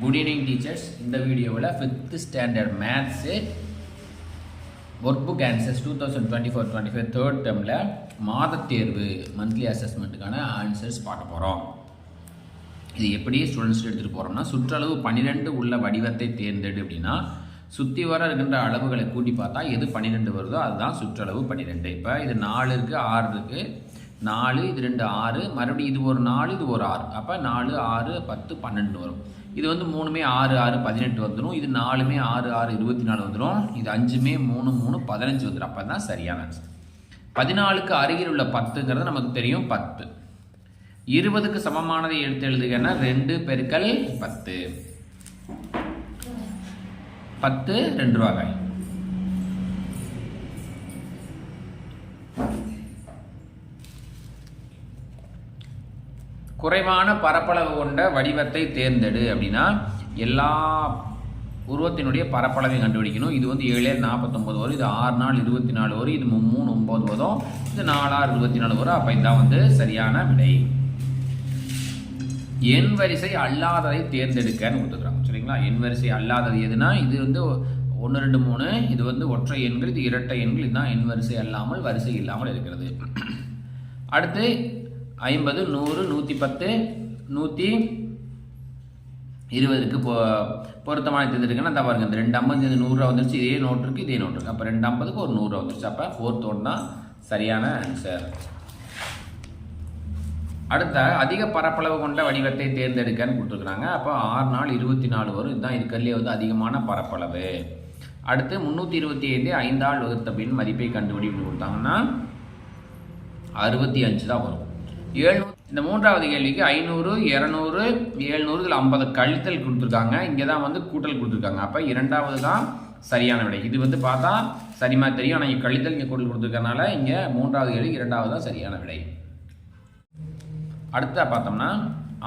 Good evening teachers இந்த வீடியோவில் fifth standard maths workbook answers two thousand twenty four twenty five third டேர்மில் மாதத் தேர்வு மந்த்லி அசஸ்மெண்ட்டுக்கான ஆன்சர்ஸ் பார்க்க போகிறோம் இது எப்படி ஸ்டூடெண்ட்ஸ் எடுத்துகிட்டு போகிறோம்னா சுற்றளவு பன்னிரெண்டு உள்ள வடிவத்தை தேர்ந்தெடு அப்படின்னா சுற்றி வர இருக்கின்ற அளவுகளை கூட்டி பார்த்தா எது பன்னிரெண்டு வருதோ அதுதான் சுற்றளவு பன்னிரெண்டு இப்போ இது நாலு இருக்குது ஆறு இருக்குது நாலு இது ரெண்டு ஆறு. மறுபடியும் இது ஒரு நாலு இது ஒரு ஆறு. அப்போ நாலு ஆறு பத்து பன்னெண்டு வரும். இது வந்து மூணுமே ஆறு ஆறு பதினெட்டு வந்துடும் இது நாலுமே ஆறு ஆறு இருபத்தி நாலு வந்துடும் இது அஞ்சுமே மூணு மூணு பதினஞ்சு வந்துடும் அப்போ தான் சரியான ஆன்சர் பதினாலுக்கு அருகில் உள்ள பத்துங்கிறது நமக்கு தெரியும் பத்து. இருபதுக்கு சமமானதை எடுத்து எழுதுகன்னா ரெண்டு பெருக்கல் பத்து. பத்து ரெண்டு ரூபாய் குறைவான பரப்பளவு கொண்ட வடிவத்தை தேர்ந்தெடு அப்படின்னா எல்லா உருவத்தினுடைய பரப்பளவையும் கண்டுபிடிக்கணும். இது வந்து ஏழு ஏழு நாற்பத்தொம்பது வரும் இது ஆறு நாள் இருபத்தி நாலு வரும் இது மூணு ஒம்பது வரும் இது நாலாறு இருபத்தி நாலு வரும் அப்போ இதான் வந்து சரியான விடை. எண் வரிசை அல்லாததை தேர்ந்தெடுக்கன்னு கொடுத்துக்கிறாங்க சரிங்களா? எண் வரிசை அல்லாதது எதுனா இது வந்து ஒன்று ரெண்டு மூணு இது வந்து ஒற்றை எண்கள் இது இரட்டை எண்கள் இதுதான் எண் வரிசை அல்லாமல் வரிசை இல்லாமல் இருக்கிறது. அடுத்து ஐம்பது நூறு நூற்றி பத்து நூற்றி இருபதுக்கு பொ பொருத்தமான தேர்ந்தெடுக்கணும் அந்த பாருங்க இந்த ரெண்டு ஐம்பது இந்த நூறுரூவா வந்துருச்சு இதே நோட் இருக்குது இதே நோட் இருக்குது அப்போ ரெண்டு ஐம்பதுக்கு ஒரு நூறுரூவா வந்துருச்சு. அப்போ ஃபோர்த் ஒன் தான் சரியான ஆன்சர் அடுத்த அதிக பரப்பளவு கொண்ட வடிவத்தை தேர்ந்தெடுக்கன்னு கொடுத்துருக்குறாங்க. அப்போ ஆறு நாள் இருபத்தி நாலு வரும். இதுதான் இருக்கிறதுலே வந்து அதிகமான பரப்பளவு. அடுத்து முந்நூற்றி இருபத்தி ஐந்து ஐந்தாள் வகுத்த பின் மதிப்பை கண்டுபிடிப்பு கொடுத்தாங்கன்னா அறுபத்தி அஞ்சு தான் வரும். ஏழ்நூறு இந்த மூன்றாவது கேள்விக்கு ஐநூறு இரநூறு ஏழ்நூறு இதில் ஐம்பது கழித்தல் கொடுத்துருக்காங்க. இங்கே தான் வந்து கூட்டல் கொடுத்துருக்காங்க. அப்போ இரண்டாவது தான் சரியான விடை. இது வந்து பார்த்தா சரிமா தெரியும். ஆனால் இங்கே கழித்தல் இங்கே கூட்டல் கொடுத்துருக்கனால இங்கே மூன்றாவது கேள்வி இரண்டாவது தான் சரியான விடை. அடுத்த பார்த்தோம்னா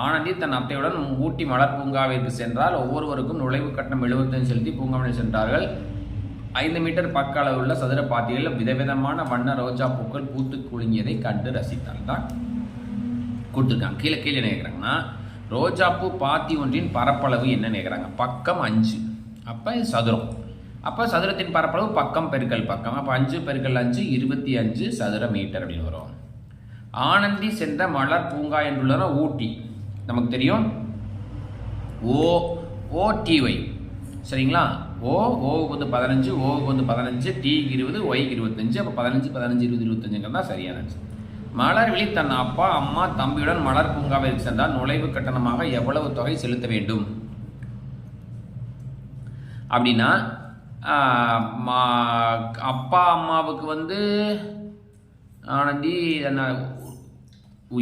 ஆனந்தி தன் அத்தையுடன் ஊட்டி மலர் பூங்காவிற்கு சென்றால் ஒவ்வொருவருக்கும் நுழைவு கட்டணம் எழுபத்தஞ்சு செலுத்தி பூங்காவில் சென்றார்கள். ஐந்து மீட்டர் பக்க அளவுள்ள சதுர பாத்திகளில் விதவிதமான வண்ண ரோஜா பூக்கள் பூத்து குலுங்கியதை கண்டு ரசித்தால் தான் கொடுத்துருக்காங்க. கீழே கீழே என்ன கேட்குறாங்கன்னா ரோஜாப்பூ பாத்தி ஒன்றின் பரப்பளவு என்ன கேட்குறாங்க பக்கம் அஞ்சு. அப்போ சதுரம். அப்போ சதுரத்தின் பரப்பளவு பக்கம் பெருக்கல் பக்கம். அப்போ அஞ்சு பெருக்கல் அஞ்சு இருபத்தி அஞ்சு சதுர மீட்டர் அப்படின்னு வரும். ஆனந்தி சென்ற மலர் பூங்கா என்றுள்ளன ஊட்டி. நமக்கு தெரியும்? ஓ ஓ டிஒய் சரிங்களா? ஓ ஓவுக்கு வந்து பதினஞ்சு ஓவுக்கு வந்து பதினஞ்சு டிக்கு இருபது ஒய்க்கு இருபத்தஞ்சு. அப்போ பதினஞ்சு பதினஞ்சு இருபது இருபத்தஞ்சுங்கிறது தான் சரியான ஆன்சர் மலர்விழி தன் அப்பா அம்மா தம்பியுடன் மலர் பூங்காவிற்கு சென்றால் நுழைவு கட்டணமாக எவ்வளவு தொகை செலுத்த வேண்டும்? அப்படின்னா அப்பா அம்மாவுக்கு வந்து ஆனந்தி என்ன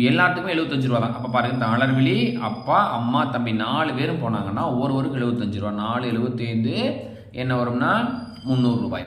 எல்லாத்துக்குமே எழுபத்தஞ்சு ரூபா தான். அப்போ பாருங்க இந்த மலர்விழி அப்பா அம்மா தம்பி நாலு பேரும் போனாங்கன்னா ஒவ்வொருவருக்கும் எழுபத்தஞ்சு ரூபா. நாலு எழுபத்தைந்து என்ன வரும்னா முந்நூறு ரூபாய்.